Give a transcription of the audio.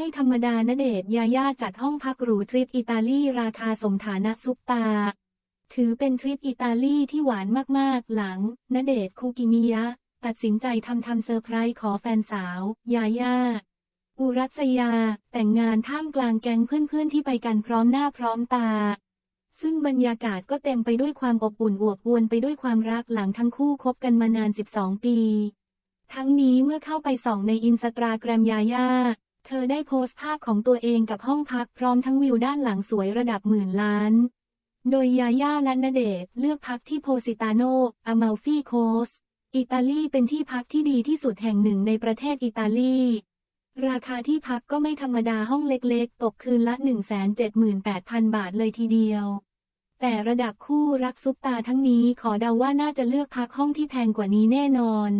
ไม่ธรรมดาณเดชน์ยาย่าจัดห้องพักหรูทริปอิตาลีราคาสมฐานะซุปตา ถือเป็นทริปอิตาลีที่หวานมากๆ หลังณเดชน์คูกิมิยะ ตัดสินใจทำทำเซอร์ไพรส์ขอแฟนสาว ยาย่า อุรัสยา แต่งงานท่ามกลางแก๊งเพื่อนๆที่ไปกันพร้อมหน้าพร้อมตา ซึ่งบรรยากาศก็เต็มไปด้วยความอบอุ่นอวบอวนไปด้วยความรักหลังทั้งคู่คบกันมานาน 12 ปี ทั้งนี้เมื่อเข้าไปส่องในอินสตาแกรมยาย่า เธอได้โพสต์ภาพของตัวเองกับห้องพักพร้อมทั้งวิวด้านหลังสวยระดับหมื่นล้าน โดยยาย่าและณเดชเลือกพักที่โพซิตาโนอามาลฟีโคสอิตาลีเป็นที่พักที่ดีที่สุดแห่งหนึ่งในประเทศอิตาลี ราคาที่พักก็ไม่ธรรมดาห้องเล็กๆ ตกคืนละ 178,000 บาทเลยทีเดียว แต่ระดับคู่รักซุปตาทั้งนี้ขอเดาว่าน่าจะเลือกพักห้องที่แพงกว่านี้แน่นอน